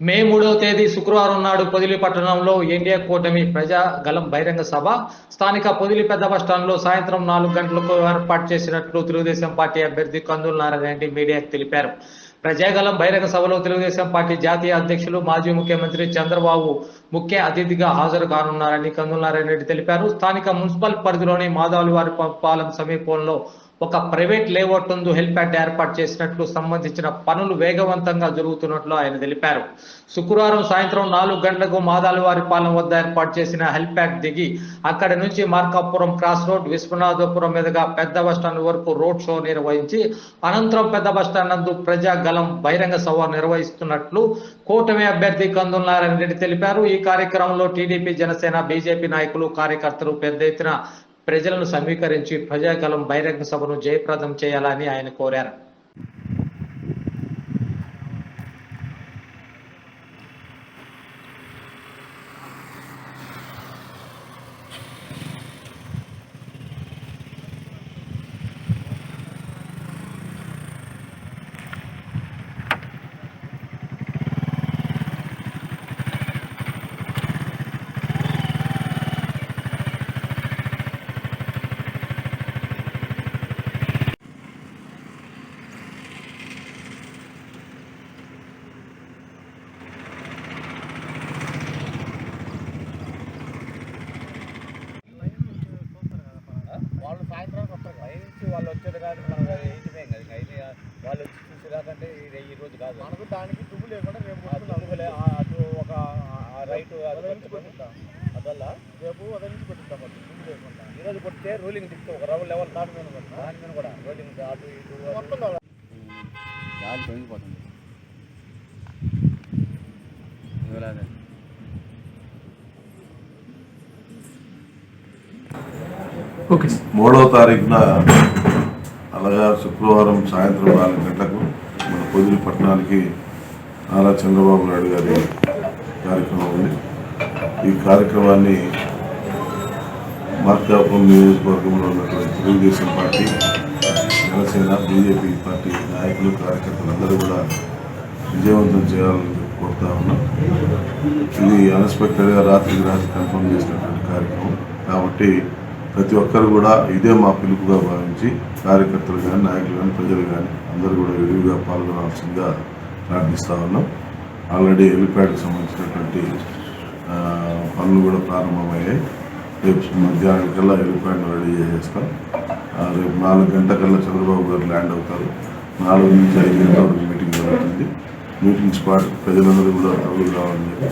మే మూడో తేదీ శుక్రవారం నాడు పొదిలి పట్టణంలో ఎన్డీఏ కూటమి ప్రజా గలం బహిరంగ సభ. స్థానిక పొదిలి పెద్ద బస్టాండ్లో సాయంత్రం నాలుగు గంటలకు ఏర్పాటు చేసినట్లు తెలుగుదేశం పార్టీ అభ్యర్థి కందుల నారాయణ రెడ్డి మీడియాకు తెలిపారు. ప్రజాగలం బహిరంగ సభలో తెలుగుదేశం పార్టీ జాతీయ అధ్యక్షులు మాజీ ముఖ్యమంత్రి చంద్రబాబు ముఖ్య అతిథిగా హాజరు కానున్నారని కందుల నారాయణ రెడ్డి తెలిపారు. స్థానిక మున్సిపల్ పరిధిలోని మాధవులవారి పాలెం సమీపంలో ఒక ప్రైవేట్ లేఅవుట్ నందు హెల్ప్యాడ్ ఏర్పాటు చేసినట్లు సంబంధించిన పనులు వేగవంతంగా జరుగుతున్నట్లు ఆయన తెలిపారు. శుక్రవారం సాయంత్రం నాలుగు గంటలకు మాదాలవారి పాలెం వద్ద ఏర్పాటు చేసిన హెల్ప్యాడ్ దిగి అక్కడి నుంచి మార్కాపురం క్రాస్ రోడ్ విశ్వనాథపురం మీదుగా పెద్ద బస్టాండ్ వరకు రోడ్ షో నిర్వహించి అనంతరం పెద్ద బస్టాండ్ నందు ప్రజా గలం బహిరంగ సభ నిర్వహిస్తున్నట్లు కూటమి అభ్యర్థి కందుల నారాయణ రెడ్డి తెలిపారు. ఈ కార్యక్రమంలో టీడీపీ జనసేన బీజేపీ నాయకులు కార్యకర్తలు పెద్ద ఎత్తున ప్రజలను సమీకరించి ప్రజాగలం బహిరంగ సభను జయప్రదం చేయాలని ఆయన కోరారు వాళ్ళు సాయంత్రానికి వస్తారు కదా నుంచి వాళ్ళు వచ్చేది కాదు మనకు అది ఎయిటిమే కదా ఇంకా ఇది వాళ్ళు వచ్చి చూసేదాకంటే ఇది ఈ రోజు కాదు. మనకు దానికి దుమ్ము లేకుండా రేపు దుమ్ములే అటు ఒక రైట్ అదల్లా? రేపు అదే నుంచి పెట్టిద్దాం అది దుమ్ము లేకుండా. ఈ రోజు కొడితే రూలింగ్ దిక్కు ఒక రౌండ్ లెవెల్ దాని మీద. దాని మీద కూడా రూలింగ్ అటు ఇటు మొత్తం గాలి తొలగిపోతుంది ఇవ్వలేదు ఓకే. మూడవ తారీఖున అలాగా శుక్రవారం సాయంత్రం నాలుగు గంటలకు మన పొదిలి పట్టణానికి నారా చంద్రబాబు నాయుడు గారి కార్యక్రమం ఉంది. ఈ కార్యక్రమాన్ని మార్కాపురం నియోజకవర్గంలో ఉన్నటువంటి Telugu Desam party Janasena BJP party నాయకులు కార్యకర్తలు అందరూ కూడా విజయవంతం చేయాలని కోరుతా ఉన్నాం. ఇది అన్ఎక్స్పెక్టెడ్గా రాత్రికి రాత్రి కన్ఫర్మ్ చేసినటువంటి కార్యక్రమం. కాబట్టి ప్రతి ఒక్కరు కూడా ఇదే మా పిలుపుగా భావించి కార్యకర్తలు కానీ నాయకులు కానీ ప్రజలు కానీ అందరూ కూడా విరివిగా పాల్గొనాల్సిందిగా ప్రార్థిస్తూ ఉన్నాం. ఆల్రెడీ హెలిప్యాడ్కి సంబంధించినటువంటి పనులు కూడా ప్రారంభమయ్యాయి. రేపు మధ్యాహ్నానికల్లా హెలిప్యాడ్ను రెడీ చేసేస్తాం. రేపు నాలుగు గంటకల్లా చంద్రబాబు గారు ల్యాండ్ అవుతారు. నాలుగు నుంచి ఐదు గంటల వరకు మీటింగ్ జరుగుతుంది. మీటింగ్ స్పాట్ ప్రజలందరూ కూడా తగులు కావాలని చెప్పి